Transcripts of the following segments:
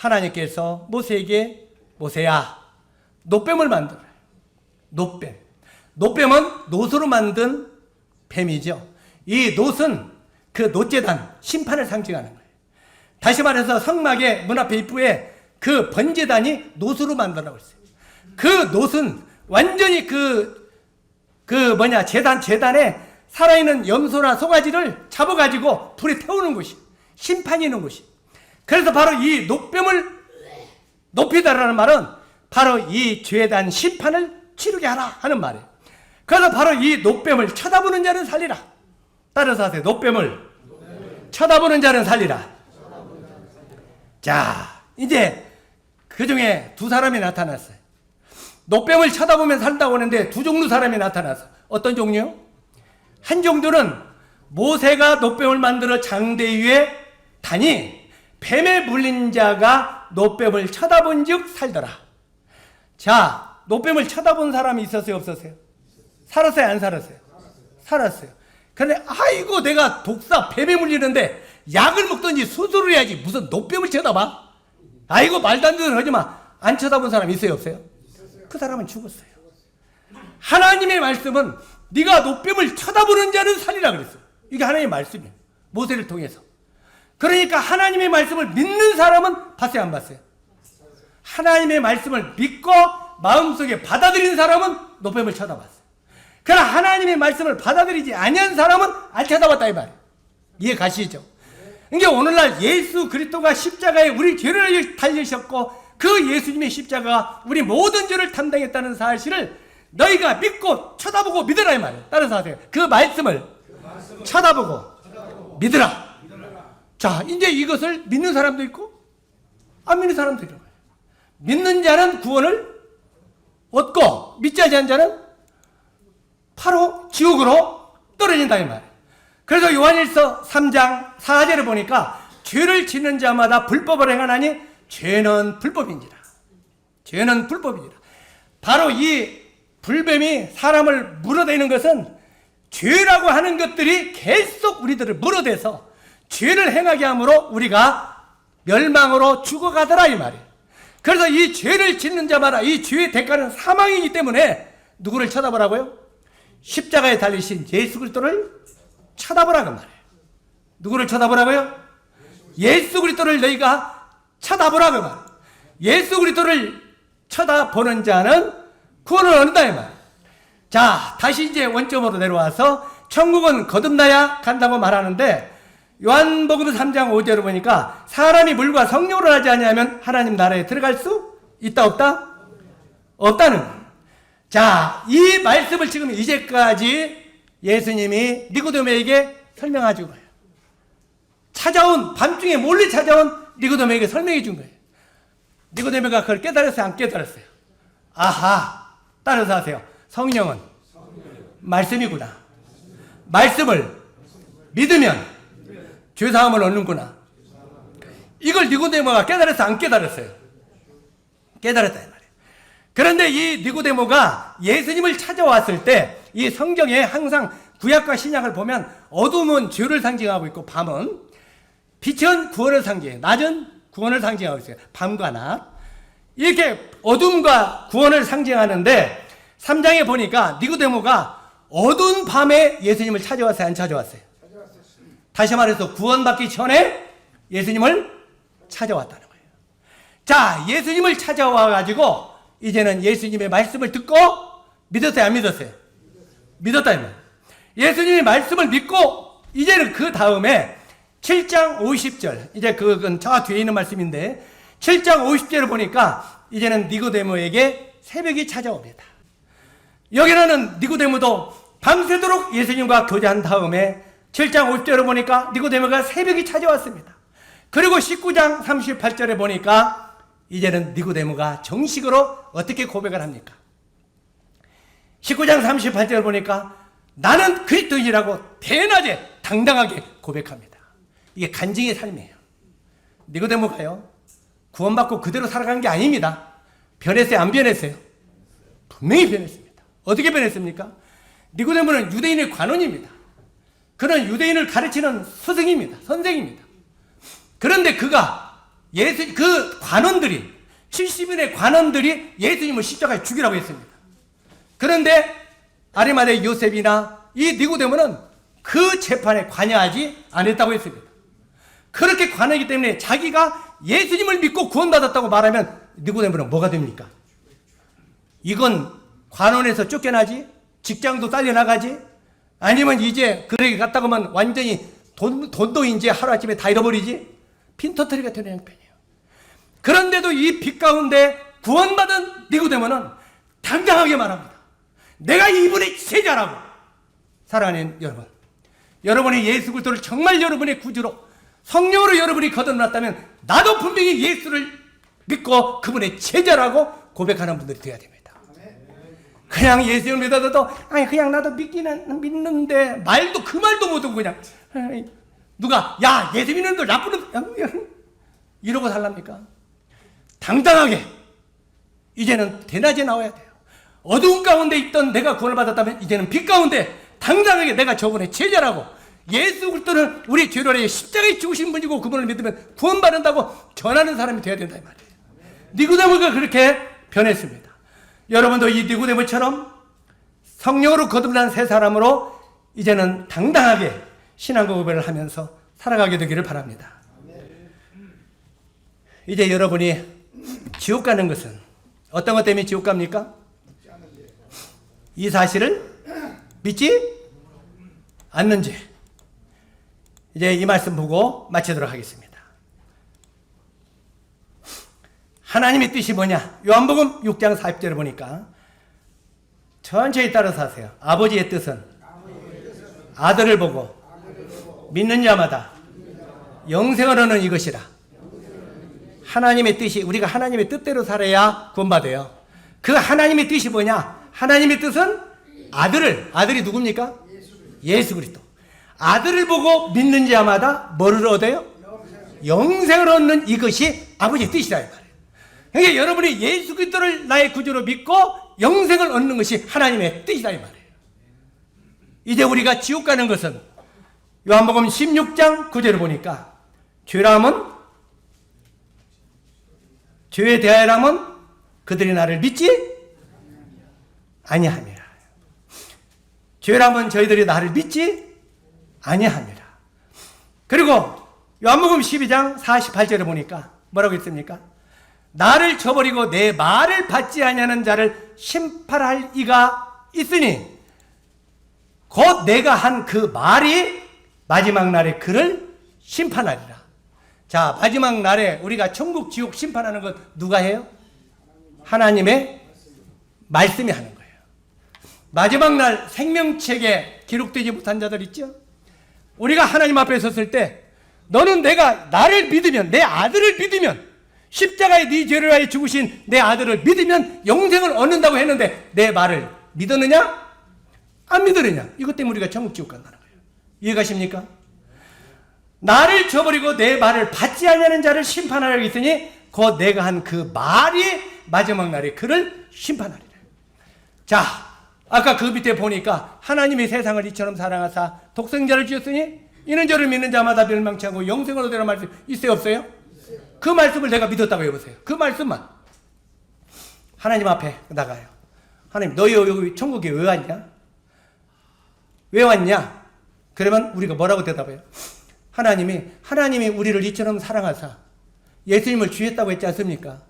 하나님께서 모세에게 모세야 노뱀을 만들어요. 노뱀. 노뱀은 노소로 만든 뱀이죠. 이 노은 그 노재단 심판을 상징하는 거예요. 다시 말해서 성막의 문 앞에 입구에 그 번제단이 노수로 만들어라고 했어요. 그 노은 완전히 그, 그 뭐냐, 재단, 재단에 살아있는 염소나 소가지를 잡아가지고 불에 태우는 곳이, 심판이 있는 곳이. 그래서 바로 이 노뱀을 높이다라는 말은 바로 이 죄에 대한 심판을 치르게 하라 하는 말이에요. 그래서 바로 이 노뱀을 쳐다보는 자는 살리라. 따라서 하세요. 노뱀을 쳐다보는 자는 살리라. 자, 이제 그 중에 두 사람이 나타났어요. 노뱀을 쳐다보면 산다고 하는데 두 종류 사람이 나타났어. 어떤 종류? 한 종류는 모세가 노뱀을 만들어 장대 위에 다니 뱀에 물린 자가 노뱀을 쳐다본 즉 살더라. 자, 노뱀을 쳐다본 사람이 있었어요, 없었어요? 살았어요, 안 살았어요? 살았어요. 근데 아이고 내가 독사 뱀에 물리는데 약을 먹든지 수술을 해야지 무슨 노뱀을 쳐다봐? 아이고 말도 안 되는 하지 마. 안 쳐다본 사람 있어요, 없어요? 그 사람은 죽었어요. 하나님의 말씀은 네가 노뱀을 쳐다보는 자는 살리라 그랬어요. 이게 하나님의 말씀이에요. 모세를 통해서. 그러니까 하나님의 말씀을 믿는 사람은 봤어요, 안 봤어요? 하나님의 말씀을 믿고 마음속에 받아들인 사람은 노뱀을 쳐다봤어요. 그러나 하나님의 말씀을 받아들이지 아니한 사람은 안 쳐다봤다 이 말이에요. 이해 가시죠? 이게 오늘날 예수 그리스도가 십자가에 우리 죄를 달리셨고 그 예수님의 십자가가 우리 모든 죄를 담당했다는 사실을 너희가 믿고 쳐다보고 믿으라 이 말이에요. 따라서 하세요. 그 말씀을 쳐다보고 믿으라. 자, 이제 이것을 믿는 사람도 있고 안 믿는 사람도 있는 거예요. 믿는 자는 구원을 얻고 믿지 않은 자는 바로 지옥으로 떨어진다 이 말이에요. 그래서 요한일서 3장 4절을 보니까 죄를 짓는 자마다 불법을 행하나니 죄는 불법인지라. 죄는 불법이니라. 바로 이 불뱀이 사람을 물어대는 것은 죄라고 하는 것들이 계속 우리들을 물어대서 죄를 행하게 함으로 우리가 멸망으로 죽어가더라 이 말이에요. 그래서 이 죄를 짓는 자마다 이 죄의 대가는 사망이기 때문에 누구를 쳐다보라고요? 십자가에 달리신 예수 그리스도를 쳐다보라고 말이에요. 누구를 쳐다보라고요? 예수 그리스도를 너희가 쳐다보라고 말이에요. 예수 그리스도를 쳐다보는 자는 구원을 얻는다 이 말이에요. 자, 다시 이제 원점으로 내려와서 천국은 거듭나야 간다고 말하는데 요한복음 3장 5절을 보니까 사람이 물과 성령으로 하지 않으면 하나님 나라에 들어갈 수 있다 없다? 없다는. 자, 이 말씀을 지금 이제까지 예수님이 니고데모에게 설명해 준 거예요. 찾아온 밤중에 몰래 찾아온 니고데모에게 설명해 준 거예요. 니고데모가 그걸 깨달았어요, 안 깨달았어요? 아하, 따라서 하세요. 성령은 말씀이구나. 말씀을 믿으면 죄사함을 얻는구나. 이걸 니고데모가 깨달았어, 안 깨달았어요? 깨달았다 이 말이에요. 그런데 이 니고데모가 예수님을 찾아왔을 때 이 성경에 항상 구약과 신약을 보면 어둠은 죄를 상징하고 있고 밤은 빛은 구원을 상징해. 낮은 구원을 상징하고 있어요. 밤과 낮. 이렇게 어둠과 구원을 상징하는데 3장에 보니까 니고데모가 어두운 밤에 예수님을 찾아왔어요? 안 찾아왔어요? 다시 말해서 구원받기 전에 예수님을 찾아왔다는 거예요. 자, 예수님을 찾아와 가지고 이제는 예수님의 말씀을 듣고 믿었어요? 안 믿었어요? 믿었다 이말 예수님의 말씀을 믿고 이제는 그 다음에 7장 50절 이제 그건 저 뒤에 있는 말씀인데 7장 50절을 보니까 이제는 니고데모에게 새벽이 찾아옵니다. 여기는 니고데모도 밤새도록 예수님과 교제한 다음에 7장 50절을 보니까 니고데모가 새벽이 찾아왔습니다. 그리고 19장 38절에 보니까 이제는 니고데모가 정식으로 어떻게 고백을 합니까? 19장 38절 보니까 나는 그리스도인이라고 대낮에 당당하게 고백합니다. 이게 간증의 삶이에요. 니고데모가요. 구원받고 그대로 살아간 게 아닙니다. 변했어요? 안 변했어요? 분명히 변했습니다. 어떻게 변했습니까? 니고데모는 유대인의 관원입니다. 그는 유대인을 가르치는 스승입니다. 선생입니다. 그런데 그가 예수 그 관원들이 70인의 관원들이 예수님을 십자가에 죽이라고 했습니다. 그런데 아리마대 요셉이나 이 니고데모는 그 재판에 관여하지 않았다고 했습니다. 그렇게 관하기 때문에 자기가 예수님을 믿고 구원받았다고 말하면 니고데모는 뭐가 됩니까? 이건 관원에서 쫓겨나지? 직장도 딸려나가지? 아니면 이제 그러게 갔다고 하면 완전히 돈, 돈도 이제 하루아침에 다 잃어버리지? 핀터터리가 되는 형편이에요. 그런데도 이 빛 가운데 구원받은 니고데모는 당당하게 말합니다. 내가 이분의 제자라고. 사랑하는 여러분. 여러분이 예수 그리스도를 정말 여러분의 구주로 성령으로 여러분이 거듭났다면 나도 분명히 예수를 믿고 그분의 제자라고 고백하는 분들이 되어야 됩니다. 그냥 예수를 믿어도 아니 그냥 나도 믿기는 믿는데 말도 그 말도 못하고 그냥 누가 야 예수 믿는 들 나쁜 놈 이러고 살랍니까? 당당하게 이제는 대낮에 나와야 돼요. 어두운 가운데 있던 내가 구원을 받았다면 이제는 빛 가운데 당당하게 내가 저분의 제자라고 예수 그리스도는 우리 죄를 위해 십자가에 죽으신 분이고 그분을 믿으면 구원받는다고 전하는 사람이 되어야 된다 이 말이에요. 니고데모가 그렇게 변했습니다. 여러분도 이 니고데모처럼 성령으로 거듭난 새 사람으로 이제는 당당하게 신앙 고백을 하면서 살아가게 되기를 바랍니다. 이제 여러분이 지옥 가는 것은 어떤 것 때문에 지옥 갑니까? 이 사실을 믿지 않는지 이제 이 말씀 보고 마치도록 하겠습니다. 하나님의 뜻이 뭐냐? 요한복음 6장 40절을 보니까 천천히 따라서 하세요. 아버지의 뜻은 아들을 보고 믿는 자마다 영생을 얻는 이것이라. 하나님의 뜻이 우리가 하나님의 뜻대로 살아야 구원받아요. 그 하나님의 뜻이 뭐냐? 하나님의 뜻은 아들을 아들이 누굽니까? 예수 그리스도. 아들을 보고 믿는 자마다 뭐를 얻어요? 영생을 얻는 이것이 아버지의 뜻이다 이 말이에요. 그러니까 여러분이 예수 그리스도를 나의 구주로 믿고 영생을 얻는 것이 하나님의 뜻이다 이 말이에요. 이제 우리가 지옥 가는 것은 요한복음 16장 9절을 보니까 죄람은 죄에 대하여라면 그들이 나를 믿지 아니함이라. 죄라면 저희들이 나를 믿지 아니함이라. 그리고 요한복음 12장 48절에 보니까 뭐라고 했습니까? 나를 저버리고 내 말을 받지 아니하는 자를 심판할 이가 있으니 곧 내가 한 그 말이 마지막 날에 그를 심판하리라. 자, 마지막 날에 우리가 천국 지옥 심판하는 것 누가 해요? 하나님의 말씀이 하는 거예요. 마지막 날 생명책에 기록되지 못한 자들 있죠? 우리가 하나님 앞에 섰을 때 너는 내가 나를 믿으면 내 아들을 믿으면 십자가에 네 죄를 위하여 죽으신 내 아들을 믿으면 영생을 얻는다고 했는데 내 말을 믿었느냐? 안 믿으느냐? 이것 때문에 우리가 천국 지옥 간다는 거예요. 이해가십니까? 나를 저버리고 내 말을 받지 아니하는 자를 심판하려 했으니 곧 내가 한 그 말이 마지막 날에 그를 심판하리라. 자, 아까 그 밑에 보니까 하나님이 세상을 이처럼 사랑하사 독생자를 주셨으니 이는 저를 믿는 자마다 멸망치 않고 영생을 얻으라 말씀 있어요 없어요? 그 말씀을 내가 믿었다고 해보세요. 그 말씀만 하나님 앞에 나가요. 하나님 너희 여기 천국에 왜 왔냐? 왜 왔냐? 그러면 우리가 뭐라고 대답해요? 하나님이 하나님이 우리를 이처럼 사랑하사 예수님을 주셨다고 했지 않습니까?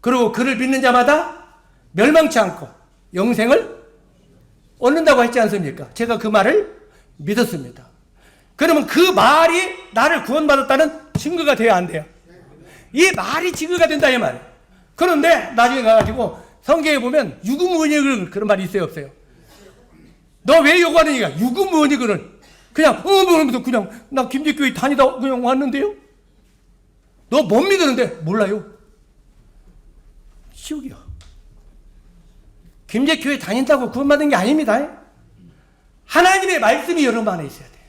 그리고 그를 믿는 자마다 멸망치 않고 영생을 얻는다고 했지 않습니까? 제가 그 말을 믿었습니다. 그러면 그 말이 나를 구원받았다는 증거가 돼야 안 돼요? 이 말이 증거가 된다 이 말이에요. 그런데 나중에 가가지고 성경에 보면 유구무원이글 그런 말이 있어요 없어요? 너 왜 요구하느냐? 유구무원이글을 그냥 어 뭐면서 그냥 나 김제교회 다니다 그냥 왔는데요. 너 못 믿었는데 몰라요. 시옥이야. 김제교회 다닌다고 구원받은 게 아닙니다. 하나님의 말씀이 여러분 안에 있어야 돼요.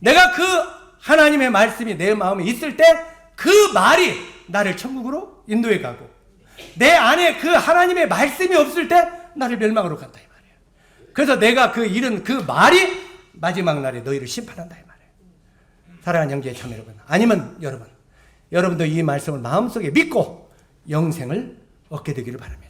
내가 그 하나님의 말씀이 내 마음에 있을 때 그 말이 나를 천국으로 인도해 가고 내 안에 그 하나님의 말씀이 없을 때 나를 멸망으로 간다 이 말이에요. 그래서 내가 그 잃은 그 말이 마지막 날에 너희를 심판한다 이 말이에요. 사랑하는 형제 참 여러분. 아니면 여러분 여러분도 이 말씀을 마음속에 믿고 영생을 얻게 되기를 바랍니다.